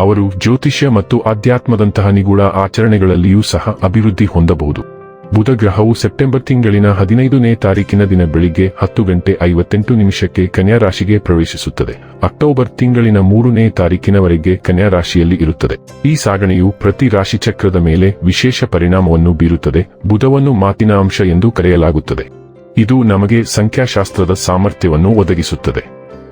ಅವರು ಜ್ಯೋತಿಷ್ಯ ಮತ್ತು ಆಧ್ಯಾತ್ಮದಂತಹ ನಿಗೂಢ ಆಚರಣೆಗಳಲ್ಲಿಯೂ ಸಹ ಅಭಿವೃದ್ಧಿ ಹೊಂದಬಹುದು. ಬುಧ ಗ್ರಹವು ಸೆಪ್ಟೆಂಬರ್ ತಿಂಗಳಿನ ಹದಿನೈದನೇ ತಾರೀಕಿನ ದಿನ ಬೆಳಿಗ್ಗೆ ಹತ್ತು ಗಂಟೆ ಐವತ್ತೆಂಟು ನಿಮಿಷಕ್ಕೆ ಕನ್ಯಾ ರಾಶಿಗೆ ಪ್ರವೇಶಿಸುತ್ತದೆ. ಅಕ್ಟೋಬರ್ ತಿಂಗಳಿನ ಮೂರನೇ ತಾರೀಕಿನವರೆಗೆ ಕನ್ಯಾ ರಾಶಿಯಲ್ಲಿ ಇರುತ್ತದೆ. ಈ ಸಾಗಣೆಯು ಪ್ರತಿ ರಾಶಿ ಚಕ್ರದ ಮೇಲೆ ವಿಶೇಷ ಪರಿಣಾಮವನ್ನು ಬೀರುತ್ತದೆ. ಬುಧವನ್ನು ಮಾತಿನ ಅಂಶ ಎಂದು ಕರೆಯಲಾಗುತ್ತದೆ. ಇದು ನಮಗೆ ಸಂಖ್ಯಾಶಾಸ್ತ್ರದ ಸಾಮರ್ಥ್ಯವನ್ನು ಒದಗಿಸುತ್ತದೆ.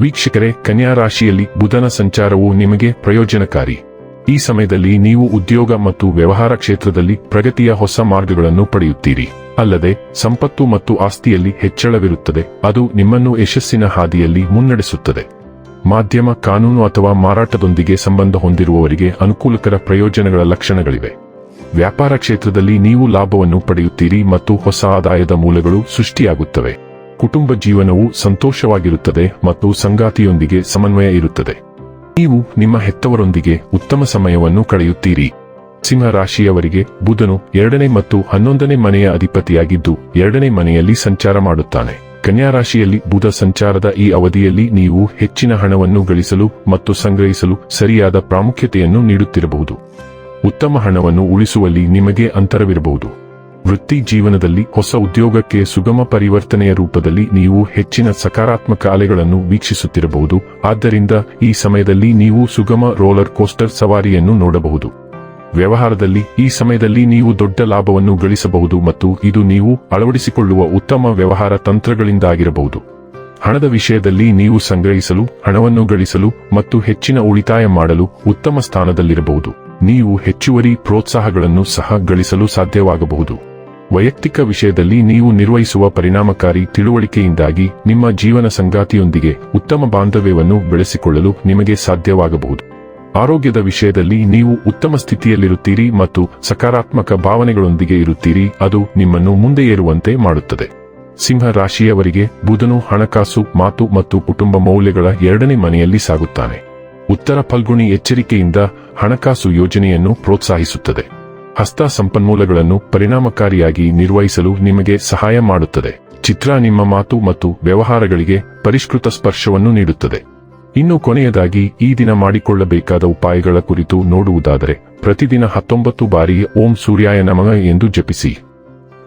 ವೀಕ್ಷಕರೇ, ಕನ್ಯಾ ರಾಶಿಯಲ್ಲಿ ಬುಧನ ಸಂಚಾರವು ನಿಮಗೆ ಪ್ರಯೋಜನಕಾರಿ. ಈ ಸಮಯದಲ್ಲಿ ನೀವು ಉದ್ಯೋಗ ಮತ್ತು ವ್ಯವಹಾರ ಕ್ಷೇತ್ರದಲ್ಲಿ ಪ್ರಗತಿಯ ಹೊಸ ಮಾರ್ಗಗಳನ್ನು ಪಡೆಯುತ್ತೀರಿ. ಅಲ್ಲದೆ, ಸಂಪತ್ತು ಮತ್ತು ಆಸ್ತಿಯಲ್ಲಿ ಹೆಚ್ಚಳವಿರುತ್ತದೆ. ಅದು ನಿಮ್ಮನ್ನು ಯಶಸ್ಸಿನ ಹಾದಿಯಲ್ಲಿ ಮುನ್ನಡೆಸುತ್ತದೆ. ಮಾಧ್ಯಮ, ಕಾನೂನು ಅಥವಾ ಮಾರಾಟದೊಂದಿಗೆ ಸಂಬಂಧ ಹೊಂದಿರುವವರಿಗೆ ಅನುಕೂಲಕರ ಪ್ರಯೋಜನಗಳ ಲಕ್ಷಣಗಳಿವೆ. ವ್ಯಾಪಾರ ಕ್ಷೇತ್ರದಲ್ಲಿ ನೀವು ಲಾಭವನ್ನು ಪಡೆಯುತ್ತೀರಿ ಮತ್ತು ಹೊಸ ಆದಾಯದ ಮೂಲಗಳು ಸೃಷ್ಟಿಯಾಗುತ್ತವೆ. ಕುಟುಂಬ ಜೀವನವು ಸಂತೋಷವಾಗಿರುತ್ತದೆ ಮತ್ತು ಸಂಗಾತಿಯೊಂದಿಗೆ ಸಮನ್ವಯ ಇರುತ್ತದೆ. ನೀವು ನಿಮ್ಮ ಹೆತ್ತವರೊಂದಿಗೆ ಉತ್ತಮ ಸಮಯವನ್ನು ಕಳೆಯುತ್ತೀರಿ. ಸಿಂಹ ರಾಶಿಯವರಿಗೆ ಬುಧನು ಎರಡನೇ ಮತ್ತು ಹನ್ನೊಂದನೇ ಮನೆಯ ಅಧಿಪತಿಯಾಗಿದ್ದು ಎರಡನೇ ಮನೆಯಲ್ಲಿ ಸಂಚಾರ ಮಾಡುತ್ತಾನೆ. ಕನ್ಯಾ ರಾಶಿಯಲ್ಲಿ ಬುಧ ಸಂಚಾರದ ಈ ಅವಧಿಯಲ್ಲಿ ನೀವು ಹೆಚ್ಚಿನ ಹಣವನ್ನು ಗಳಿಸಲು ಮತ್ತು ಸಂಗ್ರಹಿಸಲು ಸರಿಯಾದ ಪ್ರಾಮುಖ್ಯತೆಯನ್ನು ನೀಡುತ್ತಿರಬಹುದು. ಉತ್ತಮ ಹಣವನ್ನು ಉಳಿಸುವಲ್ಲಿ ನಿಮಗೆ ಅಂತರವಿರಬಹುದು. ವೃತ್ತಿ ಜೀವನದಲ್ಲಿ ಹೊಸ ಉದ್ಯೋಗಕ್ಕೆ ಸುಗಮ ಪರಿವರ್ತನೆಯ ರೂಪದಲ್ಲಿ ನೀವು ಹೆಚ್ಚಿನ ಸಕಾರಾತ್ಮಕ ಅಲೆಗಳನ್ನು ವೀಕ್ಷಿಸುತ್ತಿರಬಹುದು. ಆದ್ದರಿಂದ ಈ ಸಮಯದಲ್ಲಿ ನೀವು ಸುಗಮ ರೋಲರ್ ಕೋಸ್ಟರ್ ಸವಾರಿಯನ್ನು ನೋಡಬಹುದು. ವ್ಯವಹಾರದಲ್ಲಿ ಈ ಸಮಯದಲ್ಲಿ ನೀವು ದೊಡ್ಡ ಲಾಭವನ್ನು ಗಳಿಸಬಹುದು ಮತ್ತು ಇದು ನೀವು ಅಳವಡಿಸಿಕೊಳ್ಳುವ ಉತ್ತಮ ವ್ಯವಹಾರ ತಂತ್ರಗಳಿಂದಾಗಿರಬಹುದು. ಹಣದ ವಿಷಯದಲ್ಲಿ ನೀವು ಸಂಗ್ರಹಿಸಲು, ಹಣವನ್ನು ಗಳಿಸಲು ಮತ್ತು ಹೆಚ್ಚಿನ ಉಳಿತಾಯ ಮಾಡಲು ಉತ್ತಮ ಸ್ಥಾನದಲ್ಲಿರಬಹುದು. ನೀವು ಹೆಚ್ಚುವರಿ ಪ್ರೋತ್ಸಾಹಗಳನ್ನು ಸಹ ಗಳಿಸಲು ಸಾಧ್ಯವಾಗಬಹುದು. ವೈಯಕ್ತಿಕ ವಿಷಯದಲ್ಲಿ ನೀವು ನಿರ್ವಹಿಸುವ ಪರಿಣಾಮಕಾರಿ ತಿಳುವಳಿಕೆಯಿಂದಾಗಿ ನಿಮ್ಮ ಜೀವನ ಸಂಗಾತಿಯೊಂದಿಗೆ ಉತ್ತಮ ಬಾಂಧವ್ಯವನ್ನು ಬೆಳೆಸಿಕೊಳ್ಳಲು ನಿಮಗೆ ಸಾಧ್ಯವಾಗಬಹುದು. ಆರೋಗ್ಯದ ವಿಷಯದಲ್ಲಿ ನೀವು ಉತ್ತಮ ಸ್ಥಿತಿಯಲ್ಲಿರುತ್ತೀರಿ ಮತ್ತು ಸಕಾರಾತ್ಮಕ ಭಾವನೆಗಳೊಂದಿಗೆ ಇರುತ್ತೀರಿ, ಅದು ನಿಮ್ಮನ್ನು ಮುಂದೆ ಏರುವಂತೆ ಮಾಡುತ್ತದೆ. ಸಿಂಹ ರಾಶಿಯವರಿಗೆ ಬುಧನು ಹಣಕಾಸು, ಮಾತು ಮತ್ತು ಕುಟುಂಬ ಮೌಲ್ಯಗಳ ಎರಡನೇ ಮನೆಯಲ್ಲಿ ಸಾಗುತ್ತಾನೆ. ಉತ್ತರ ಫಲ್ಗುಣಿ ಎಚ್ಚರಿಕೆಯಿಂದ ಹಣಕಾಸು ಯೋಜನೆಯನ್ನು ಪ್ರೋತ್ಸಾಹಿಸುತ್ತದೆ. ಹಸ್ತ ಸಂಪನ್ಮೂಲಗಳನ್ನು ಪರಿಣಾಮಕಾರಿಯಾಗಿ ನಿರ್ವಹಿಸಲು ನಿಮಗೆ ಸಹಾಯ ಮಾಡುತ್ತದೆ. ಚಿತ್ರ ನಿಮ್ಮ ಮಾತು ಮತ್ತು ವ್ಯವಹಾರಗಳಿಗೆ ಪರಿಷ್ಕೃತ ಸ್ಪರ್ಶವನ್ನು ನೀಡುತ್ತದೆ. ಇನ್ನು ಕೊನೆಯದಾಗಿ, ಈ ದಿನ ಮಾಡಿಕೊಳ್ಳಬೇಕಾದ ಉಪಾಯಗಳ ಕುರಿತು ನೋಡುವುದಾದರೆ, ಪ್ರತಿದಿನ ಹತ್ತೊಂಬತ್ತು ಬಾರಿ ಓಂ ಸೂರ್ಯಾಯ ನಮಃ ಎಂದು ಜಪಿಸಿ.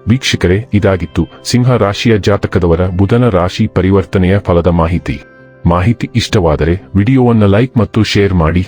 ವೀಕ್ಷಕರೇ, ಇದಾಗಿತ್ತು ಸಿಂಹ ರಾಶಿಯ ಜಾತಕದವರ ಬುಧನ ರಾಶಿ ಪರಿವರ್ತನೆಯ ಫಲದ ಮಾಹಿತಿ. ಮಾಹಿತಿ ಇಷ್ಟವಾದರೆ, ವಿಡಿಯೋವನ್ನು ಲೈಕ್ ಮತ್ತು ಶೇರ್ ಮಾಡಿ.